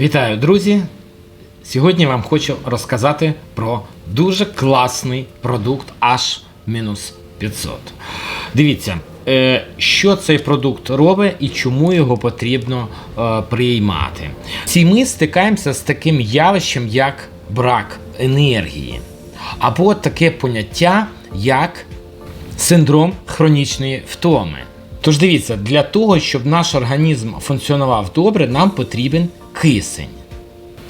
Вітаю, друзі! Сьогодні вам хочу розказати про дуже класний продукт H-500. Дивіться, е, що цей продукт робить і чому його потрібно е, приймати. Всі ми стикаємося з таким явищем, як брак енергії, або таке поняття, як синдром хронічної втоми. Тож дивіться, для того, щоб наш організм функціонував добре, нам потрібен кисень.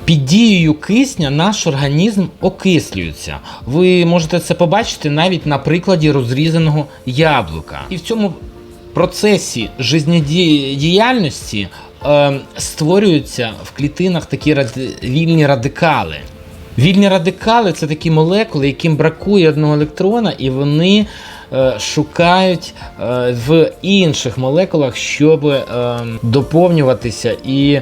Під дією кисня наш організм окислюється. Ви можете це побачити навіть на прикладі розрізаного яблука. І в цьому процесі жизнедіяльності е, створюються в клітинах такі ради- вільні радикали. Вільні радикали це такі молекули, яким бракує одного електрона, і вони е, шукають е, в інших молекулах, щоб е, доповнюватися і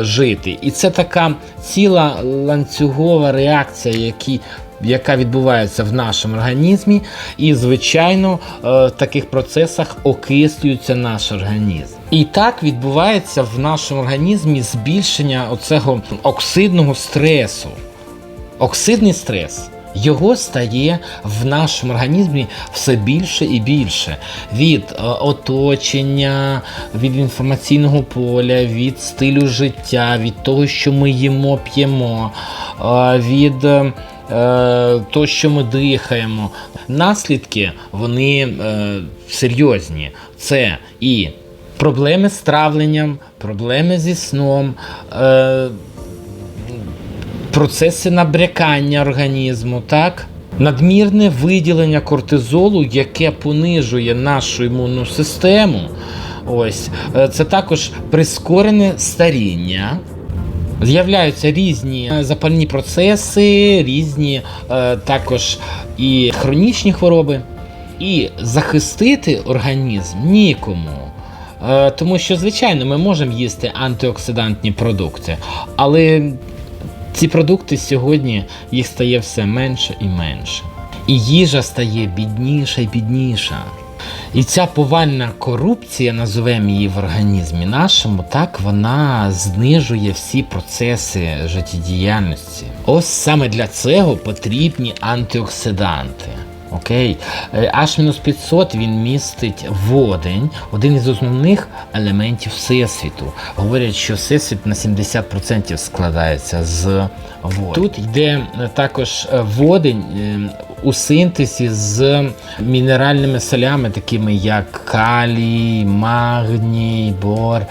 жити. І це така ціла ланцюгова реакція, які, яка відбувається в нашому організмі, і, звичайно, в таких процесах окислюється наш організм. І так відбувається в нашому організмі збільшення оцього оксидного стресу. Оксидний стрес. Його стає в нашому організмі все більше і більше від е, оточення, від інформаційного поля, від стилю життя, від того, що ми їмо, п'ємо, е, від е, того, що ми дихаємо. Наслідки вони серйозні. Це і проблеми з травленням, проблеми зі сном. Процеси набрякання організму, так? Надмірне виділення кортизолу, яке понижує нашу імунну систему. Ось Е, це також прискорене старіння. З'являються різні е, запальні процеси, різні е, також і хронічні хвороби. І захистити організм нікому. Е, Тому що, звичайно, ми можемо їсти антиоксидантні продукти, але ці продукти сьогодні їх стає все менше і менше. І їжа стає бідніша і бідніша. І ця повальна корупція, називаємо її в організмі нашому, так вона знижує всі процеси життєдіяльності. Ось саме для цього потрібні антиоксиданти. Окей, Е, H-500 він містить водень, один із основних елементів Всесвіту. Говорять, що Всесвіт на 70% складається з води. Тут йде е, також е, водень у синтезі з мінеральними солями, такими як калій, магній, бор,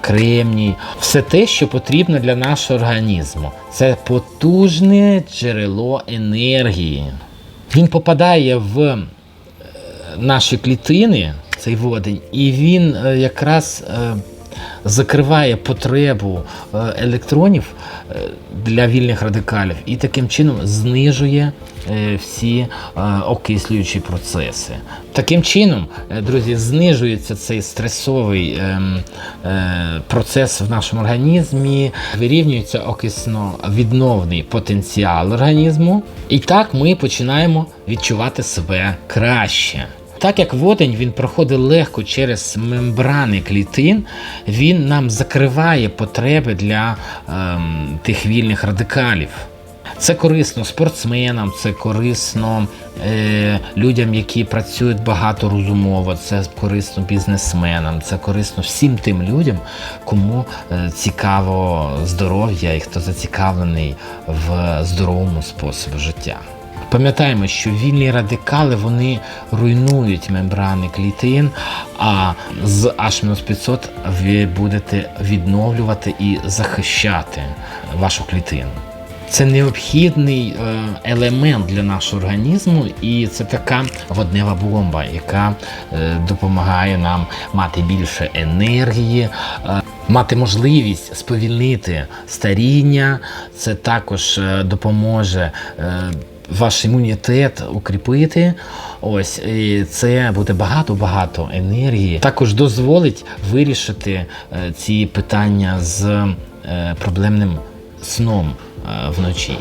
кремній. Все те, що потрібно для нашого організму. Це потужне джерело енергії. Він попадає в е, наші клітини, цей водень, і він е, якраз е, закриває потребу е, електронів е, для вільних радикалів і таким чином знижує е, всі окислюючі процеси. Таким чином, друзі, знижується цей стресовий ем, процес в нашому організмі, вирівнюється окисно-відновний потенціал організму, і так ми починаємо відчувати себе краще. Так як водень він проходить легко через мембрани клітин, він нам закриває потреби для ем, тих вільних радикалів. Це корисно спортсменам, це корисно е, людям, які працюють багато розумово, це корисно бізнесменам, це корисно всім тим людям, кому е, цікаво здоров'я і хто зацікавлений в здоровому способі життя. Пам'ятаємо, що вільні радикали вони руйнують мембрани клітин, а з H-500 ви будете відновлювати і захищати вашу клітину. Це необхідний е, елемент для нашого організму, і це така воднева бомба, яка е, допомагає нам мати більше енергії, е, мати можливість сповільнити старіння. Це також допоможе. Ваш імунітет укріпити, ось і це буде багато-багато енергії. Також дозволить вирішити е, ці питання з е, проблемним сном е, вночі.